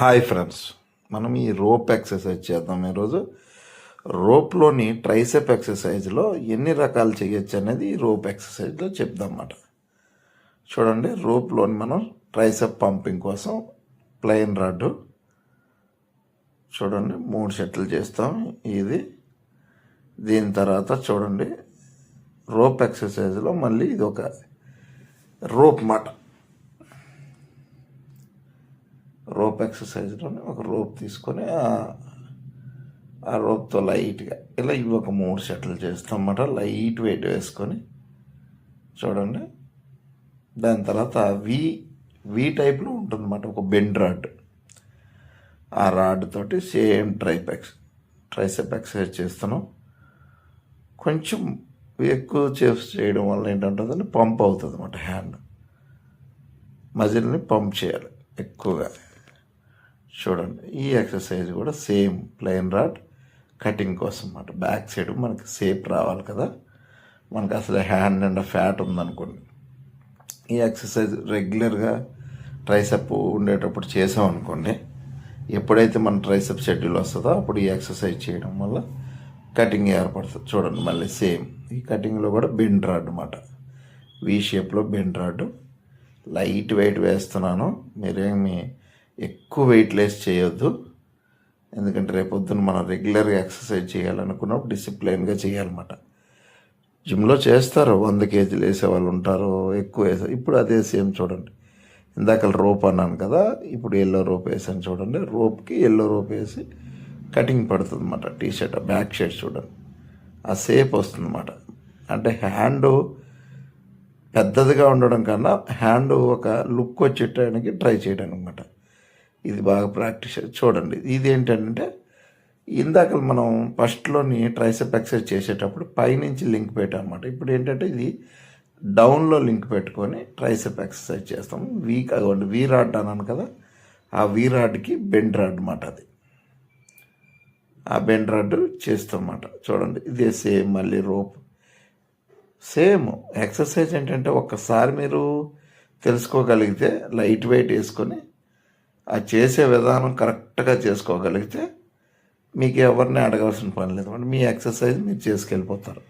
Hi friends మనం ఈ rope exercise చేద్దాం ఈరోజు. రోప్లోని ట్రైసెప్ ఎక్సర్సైజ్లో ఎన్ని రకాలు చేయొచ్చు అనేది ఈ రోప్ ఎక్సర్సైజ్లో చెప్దామన్నమాట. చూడండి రోప్లోని మనం ట్రైసెప్ పంపింగ్ కోసం ప్లెయిన్ రాడ్ చూడండి మూడు సెట్లు చేస్తాం ఇది. దీని తర్వాత చూడండి రోప్ ఎక్సర్సైజ్లో మళ్ళీ ఇది ఒక రోప్ మాట. రోప్ ఎక్సర్సైజ్లోనే ఒక రోప్ తీసుకొని ఆ- రోప్తో లైట్గా ఇలా ఇవి ఒక మూడు సెటిల్ చేస్తాం అన్నమాట లైట్ వెయిట్ వేసుకొని చూడండి. దాని తర్వాత వి వి టైప్లో ఉంటుందన్నమాట ఒక బెండ్ రాడ్. ఆ రాడ్ తోటి సేమ్ ట్రైపెక్స్ ట్రైసెప్ ఎక్సర్సైజ్ చేస్తున్నాం. కొంచెం ఎక్కువ చేసి చేయడం వల్ల ఏంటంటుందంటే పంప్ అవుతుంది అన్నమాట హ్యాండ్. మజిల్ని పంప్ చేయాలి ఎక్కువగా. చూడండి ఈ ఎక్సర్సైజ్ కూడా సేమ్ ప్లెయిన్ రాడ్ కటింగ్ కోసం అన్నమాట. బ్యాక్ సైడ్ మనకి సేప్ రావాలి కదా. మనకి అసలు హ్యాండ్ నిండా ఫ్యాట్ ఉందనుకోండి. ఈ ఎక్సర్సైజ్ రెగ్యులర్గా ట్రైసెప్ ఉండేటప్పుడు చేసాం అనుకోండి ఎప్పుడైతే మన ట్రైసెప్ షెడ్యూల్ వస్తుందో అప్పుడు ఈ ఎక్సర్సైజ్ చేయడం వల్ల కటింగ్ ఏర్పడుతుంది. చూడండి మళ్ళీ సేమ్ ఈ కటింగ్లో కూడా బెండ్ రాడ్ అనమాట వి షేప్లో బెండ్ రాడ్ లైట్ వెయిట్ వేస్తున్నాను. మీరేమి ఎక్కువ వెయిట్ లెస్ చేయొద్దు. ఎందుకంటే రేపొద్దున మనం రెగ్యులర్గా ఎక్సర్సైజ్ చేయాలనుకున్నప్పుడు డిసిప్లైన్గా చేయాలన్నమాట. జిమ్లో చేస్తారు. వంద కేజీలు వేసే వాళ్ళు ఉంటారు. ఎక్కువ వేసే ఇప్పుడు అదే సేమ్ చూడండి. ఇందాక రోప్ అన్నాను కదా ఇప్పుడు ఎల్లో రోప్ వేసాను చూడండి. రోప్కి ఎల్లో రోప్ వేసి కటింగ్ పడుతుంది అనమాట టీ షర్ట్ బ్యాక్ షర్ట్ చూడండి. ఆ సేప్ వస్తుంది అనమాట అంటే హ్యాండ్ పెద్దదిగా ఉండడం కన్నా హ్యాండ్ ఒక లుక్ వచ్చేటానికి ట్రై చేయడం అనమాట ఇది బాగా ప్రాక్టీస్ చూడండి ఇది ఏంటంటే ఇందాక మనం ఫస్ట్లోని ట్రైసెప్ ఎక్సర్సైజ్ చేసేటప్పుడు పైనుంచి లింక్ పెట్టాం అనమాట ఇప్పుడు ఏంటంటే ఇది డౌన్లో లింక్ పెట్టుకొని ట్రైసెప్ ఎక్సర్సైజ్ చేస్తాం వీ అదిగోండి వీ రాడ్ అన్నాను కదా ఆ వీ రాడ్కి బెండ్ రాడ్ అనమాట అది. ఆ బెండ్ రాడ్ చేస్తామన్నమాట. చూడండి ఇదే సేమ్ మళ్ళీ రోప్ సేమ్ ఎక్సర్సైజ్ ఏంటంటే ఒక్కసారి మీరు తెలుసుకోగలిగితే లైట్ వెయిట్ వేసుకొని ఆ చేసే విధానం కరెక్ట్గా చేసుకోగలిగితే మీకు ఎవరిని అడగాల్సిన పని లేదు. అంటే మీ ఎక్సర్సైజ్ మీరు చేసుకెళ్ళిపోతారు.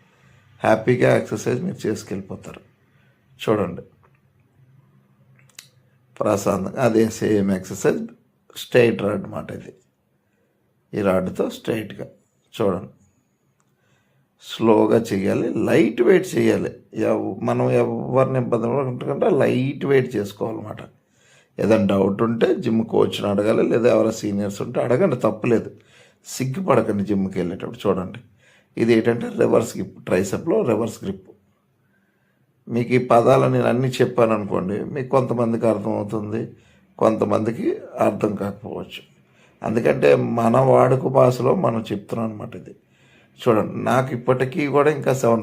హ్యాపీగా ఎక్సర్సైజ్ మీరు చేసుకెళ్ళిపోతారు. చూడండి. ప్రశాంతంగా అదే సేమ్ ఎక్సర్సైజ్ స్ట్రైట్ రాడ్ అనమాట ఇది. ఈ రాడ్తో స్ట్రైట్గా చూడండి. స్లోగా చేయాలి లైట్ వెయిట్ చేయాలి. మనం ఎవరిని ఇబ్బంది పడకుండా లైట్ వెయిట్ చేసుకోవాలన్నమాట. ఏదైనా డౌట్ ఉంటే జిమ్ కోచ్ని అడగాలి లేదా ఎవరైనా సీనియర్స్ ఉంటే అడగండి తప్పలేదు. సిగ్గుపడకండి జిమ్కి వెళ్ళేటప్పుడు చూడండి. ఇది ఏంటంటే రివర్స్ గ్రిప్ ట్రైసెప్లో రివర్స్ గ్రిప్ మీకు ఈ పదాలు నేను అన్నీ చెప్పాను అనుకోండి మీకు కొంతమందికి అర్థమవుతుంది కొంతమందికి అర్థం కాకపోవచ్చు. అందుకంటే మన వాడుక భాషలో మనం చెప్తున్నాం అనమాట ఇది. చూడండి నాకు ఇప్పటికీ కూడా ఇంకా సెవెన్